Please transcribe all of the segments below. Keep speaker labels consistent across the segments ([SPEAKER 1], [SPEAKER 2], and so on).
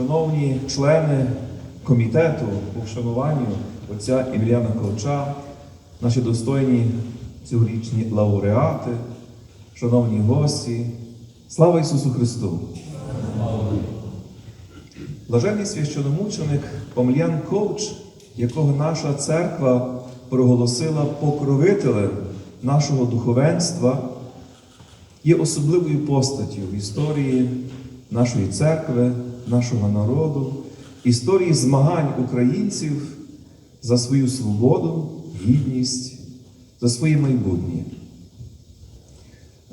[SPEAKER 1] шановні члени комітету по вшануванню отця Імріана Ковча, наші достойні цьогорічні лауреати, шановні гості, слава Ісусу Христу! Блаженний священомученик Омельян Ковч, якого наша церква проголосила покровителем нашого духовенства, є особливою постаттю в історії нашої церкви, нашого народу, історії змагань українців за свою свободу, гідність, за своє майбутнє.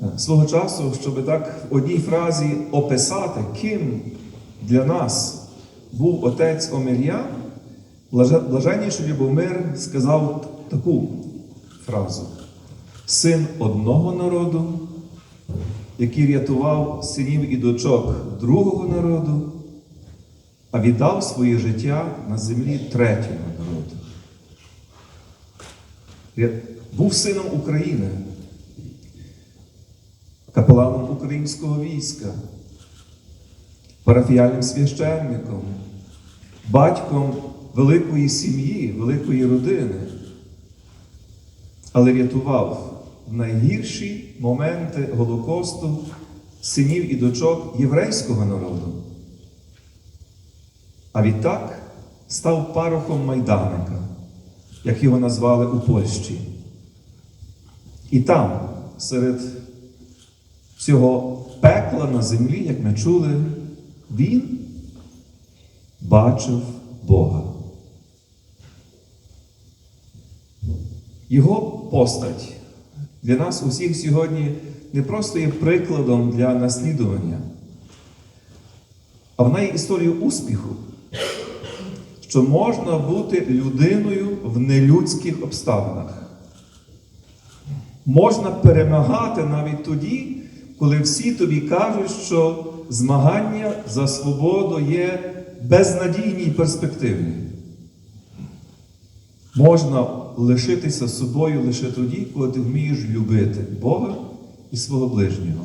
[SPEAKER 1] Е, Свого часу, щоб так в одній фразі описати, ким для нас був отець блаже- блаженніший Любомир сказав таку фразу: син одного народу, який рятував синів і дочок другого народу, а віддав своє життя на землі третього народу. Був сином України, капеланом українського війська, парафіяльним священником, батьком великої сім'ї, великої родини, але рятував в найгірші моменти Голокосту синів і дочок єврейського народу. А відтак став парохом майданика, як його назвали у Польщі. І там, серед цього пекла на землі, як ми чули, він бачив Бога. Його постать для нас усіх сьогодні не просто є прикладом для наслідування, а вона є історією успіху, що можна бути людиною в нелюдських обставинах. Можна перемагати навіть тоді, коли всі тобі кажуть, що змагання за свободу є безнадійні і перспективні. Можна лишитися собою лише тоді, коли ти вмієш любити Бога і свого ближнього.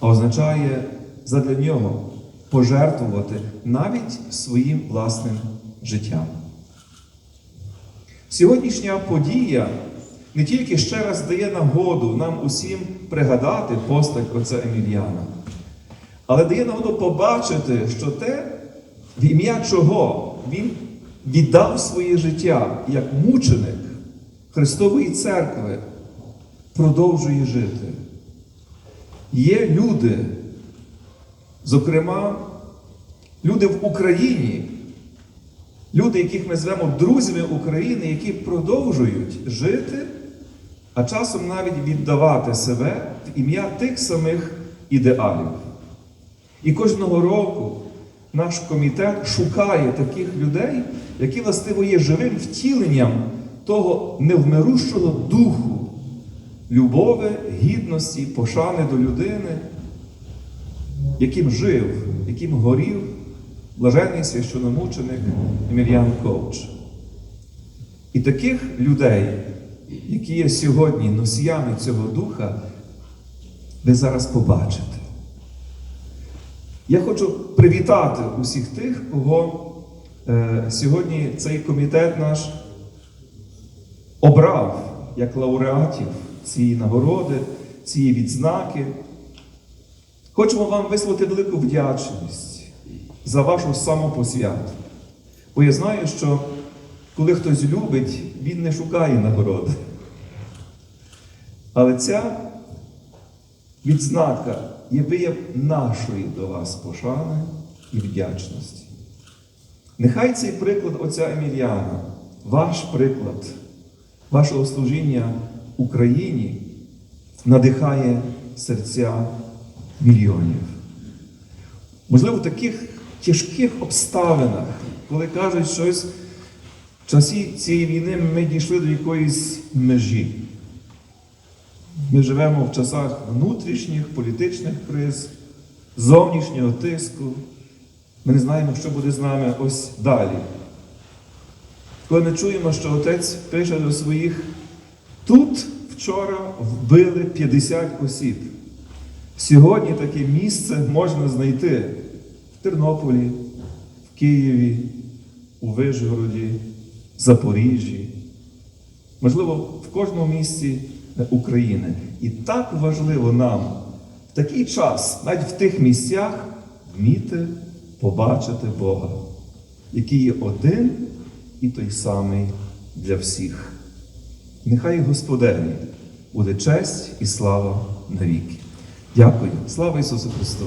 [SPEAKER 1] А означає задля нього пожертвувати навіть своїм власним життям. Сьогоднішня подія не тільки ще раз дає нагоду нам усім пригадати постать отця Емільяна, але дає нагоду побачити, що те, в ім'я чого він віддав своє життя як мученик Христової церкви, продовжує жити. Є люди, зокрема, люди в Україні, люди, яких ми звемо друзями України, які продовжують жити, а часом навіть віддавати себе в ім'я тих самих ідеалів. І кожного року наш комітет шукає таких людей, які властиво є живим втіленням того невмирущого духу, любові, гідності, пошани до людини, яким жив, яким горів блаженний священомученик Емельян Ковч. І таких людей, які є сьогодні носіями цього духа, ви зараз побачите. Я хочу привітати усіх тих, кого е, сьогодні цей комітет наш обрав як лауреатів цієї нагороди, цієї відзнаки. Хочемо вам висловити велику вдячність за вашу самопосвяту. Бо я знаю, що коли хтось любить, він не шукає нагороди. Але ця відзнака є вияв нашої до вас пошани і вдячності. Нехай цей приклад отця Еміліана, ваш приклад вашого служіння Україні надихає серця мільйонів. Можливо, в таких тяжких обставинах, коли кажуть, щось в часі цієї війни ми дійшли до якоїсь межі. Ми живемо в часах внутрішніх політичних криз, зовнішнього тиску. Ми не знаємо, що буде з нами ось далі. Коли ми чуємо, що отець пише до своїх, тут вчора вбили 50 осіб. Сьогодні таке місце можна знайти в Тернополі, в Києві, у Вишгороді, Запоріжжі, можливо, в кожному місці України. І так важливо нам в такий час, навіть в тих місцях, вміти побачити Бога, який є один і той самий для всіх. Нехай Господеві буде честь і слава навіки. Дякую. Слава Ісусу Христу!